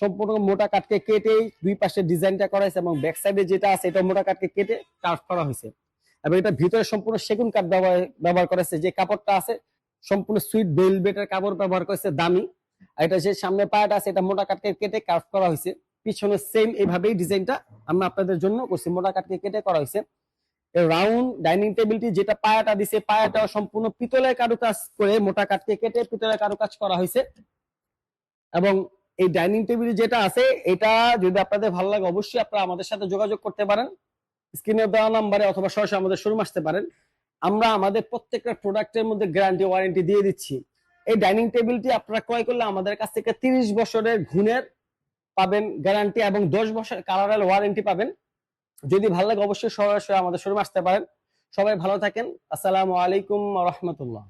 সম্পূর্ণ এটা মোটা দুই পাশে ডিজাইনটা করা হয়েছে এবং ব্যাক সাইডে যেটা আছে এটা মোটা কেটে করা হয়েছে। এবং এটা ভিতরে সম্পূর্ণ সেগুন কাঠ ব্যবহার করেছে যে কাপড়টা আছে, সম্পূর্ণ সুইট বেলবেটের কাপড় ব্যবহার করেছে দামি। এটা যে সামনে পায়াটা আছে, এটা মোটা কাঠকে কেটে কার্ভ করা হয়েছে। পিছনে সেম এইভাবেই ডিজাইনটা আপনাদের জন্য করছি। মোটা কাঠকে কেটে করা হয়েছে। রাউন্ড ডাইনিং টেবিলটি যেটা পায়াটা দিছে, পায়াটা সম্পূর্ণ পিতলের কারুকাজ করে মোটা কাঠকে কেটে পিতলের কারুকাজ করা হয়েছে। এবং এই ডাইনিং টেবিল যেটা আছে, এটা যদি আপনাদের ভালো লাগে অবশ্যই আপনারা আমাদের সাথে যোগাযোগ করতে পারেন। স্ক্রিনে দেওয়া নাম্বারে অথবা সরাসরি আমাদের শোরুম আসতে পারেন। আমরা আমাদের প্রত্যেকটা প্রোডাক্টের মধ্যে গ্যারান্টি ওয়ারেন্টি দিয়ে দিচ্ছি। এই ডাইনিং টেবিলটি আপনারা ক্রয় করলে আমাদের কাছ থেকে তিরিশ বছরের ঘুণের পাবেন গ্যারান্টি এবং দশ বছর কালারাল ওয়ারেন্টি পাবেন। যদি ভালো লাগে অবশ্যই সরাসরি আমাদের শোরুম আসতে পারেন। সবাই ভালো থাকেন। আসসালামু আলাইকুম রহমতুল্লাহ।